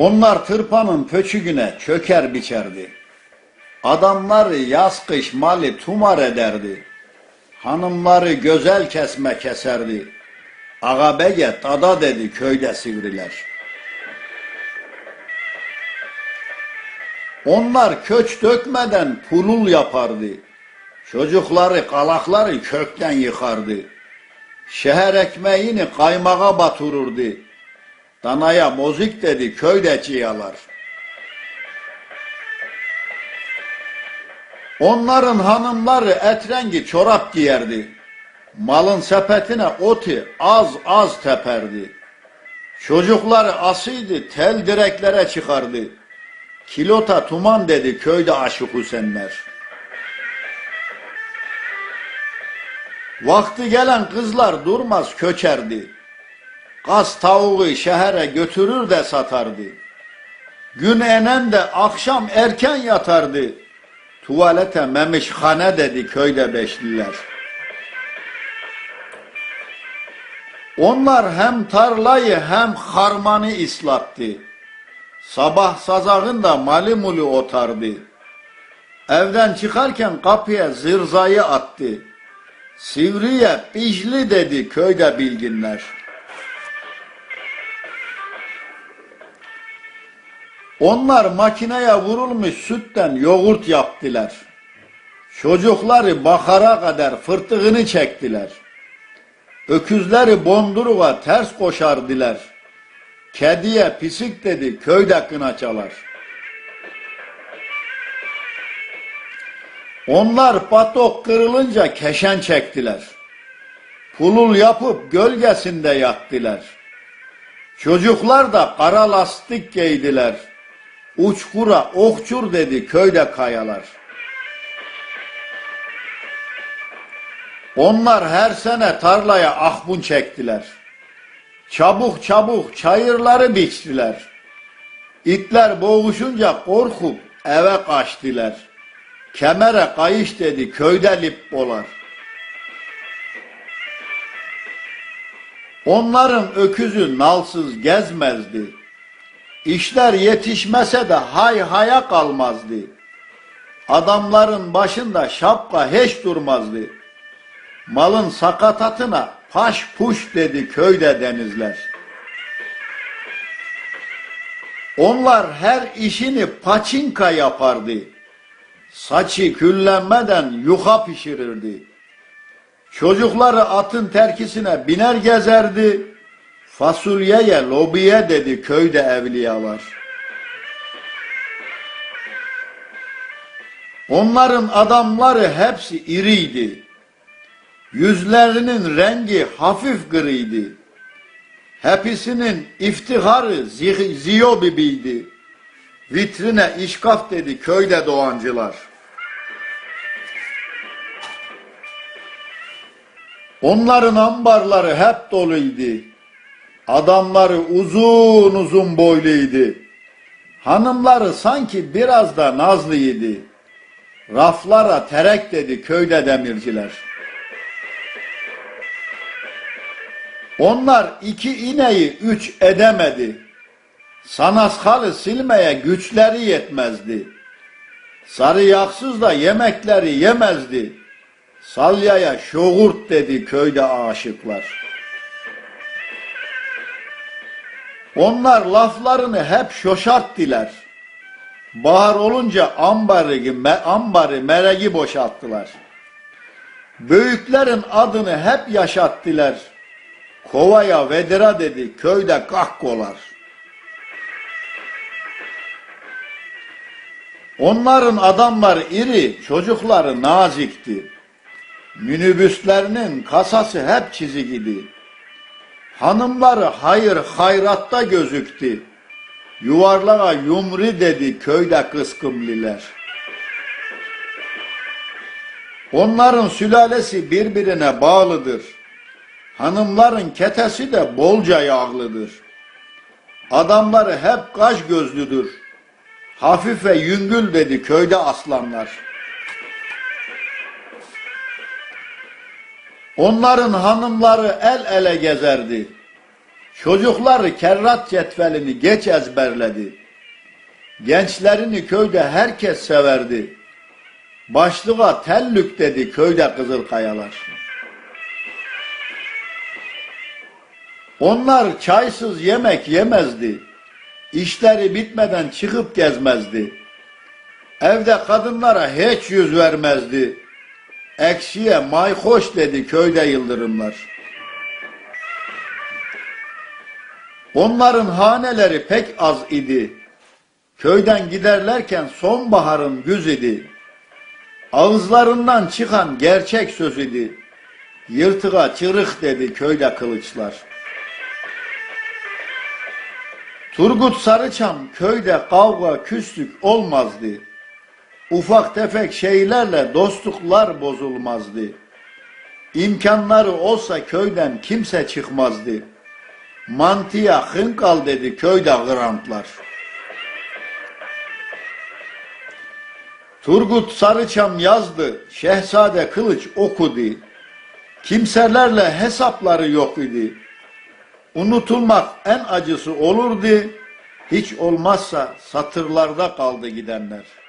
Onlar tırpanın pöçüğüne çöker biçerdi. Adamları yaz kış mali tumar ederdi. Hanımları güzel kesme keserdi. Ağa bege dada dedi köyde sivriler. Onlar köç dökmeden pulul yapardı. Çocukları kalakları kökten yıkardı. Şehir ekmeğini kaymağa batırırdı. Danaya mozik dedi köyde ciyalar. Onların hanımları etrengi çorap giyerdi. Malın sepetine oti az az teperdi. Çocukları asıydı tel direklere çıkardı. Kilota tuman dedi köyde aşık Hüsenler. Vakti gelen kızlar durmaz köçerdi. Gaz tavuğu şehre götürür de satardı. Gün enen de akşam erken yatardı. Tuvalete memişhane dedi köyde beşliler. Onlar hem tarlayı hem harmanı islattı. Sabah sazağında mali muli otardı. Evden çıkarken kapıya zırzayı attı. Sivriye pişli dedi köyde bilginler. Onlar makineye vurulmuş sütten yoğurt yaptılar. Çocukları bakara kadar fırtığını çektiler. Öküzleri bonduruğa ters koşardılar. Kediye pisik dedi köyde kına çalar. Onlar patok kırılınca keşen çektiler. Pulul yapıp gölgesinde yattılar. Çocuklar da kara lastik giydiler. Uçkura okçur dedi köyde kayalar. Onlar her sene tarlaya ahbun çektiler. Çabuk çabuk çayırları biçtiler. İtler boğuşunca korkup eve kaçtılar. Kemere kayış dedi köyde lip bolar. Onların öküzü nalsız gezmezdi. İşler yetişmese de hay haya kalmazdı. Adamların başında şapka hiç durmazdı. Malın sakatatına paş puş dedi köyde denizler. Onlar her işini paçinka yapardı. Saçı küllenmeden yuha pişirirdi. Çocukları atın terkisine biner gezerdi. Fasulyeye, lobiye dedi köyde evliyalar. Onların adamları hepsi iriydi. Yüzlerinin rengi hafif griydi. Hepsinin iftiharı zi- ziyo bibiydi. Vitrine işkaf dedi köyde doğancılar. Onların ambarları hep doluydu. Adamları uzun uzun boyluydu. Hanımları sanki biraz da nazlıydı. Raflara terek dedi köyde demirciler. Onlar iki ineği üç edemedi. Sanaskalı silmeye güçleri yetmezdi. Sarı yaksız da yemekleri yemezdi. Salyaya şoğurt dedi köyde aşıklar. Onlar laflarını hep şoşarttılar. Bahar olunca ambarı, ambarı meregi boşalttılar. Büyüklerin adını hep yaşattılar. Kovaya vedira dedi köyde kahkolar. Onların adamları iri, çocukları nazikti. Minibüslerinin kasası hep çizigidi. Hanımları hayır hayratta gözüktü. Yuvarlağa yumri dedi köyde kıskımliler. Onların sülalesi birbirine bağlıdır. Hanımların ketesi de bolca yağlıdır. Adamları hep kaş gözlüdür. Hafif ve yüngül dedi köyde aslanlar. Onların hanımları el ele gezerdi. Çocuklar kerrat cetvelini geç ezberledi. Gençlerini köyde herkes severdi. Başlığa tellük dedi köyde Kızılkayalar. Onlar çaysız yemek yemezdi. İşleri bitmeden çıkıp gezmezdi. Evde kadınlara hiç yüz vermezdi. Ekşiye mayhoş dedi köyde yıldırımlar. Onların haneleri pek az idi. Köyden giderlerken sonbaharın güz idi. Ağızlarından çıkan gerçek söz idi. Yırtığa çırık dedi köyde kılıçlar. Turgut Sarıçam köyde kavga küslük olmazdı. Ufak tefek şeylerle dostluklar bozulmazdı. İmkanları olsa köyden kimse çıkmazdı. Mantıya hınkal dedi köyde grantlar. Turgut Sarıçam yazdı, Şehzade Kılıç okudu. Kimselerle hesapları yok idi. Unutulmak en acısı olurdu, hiç olmazsa satırlarda kaldı gidenler.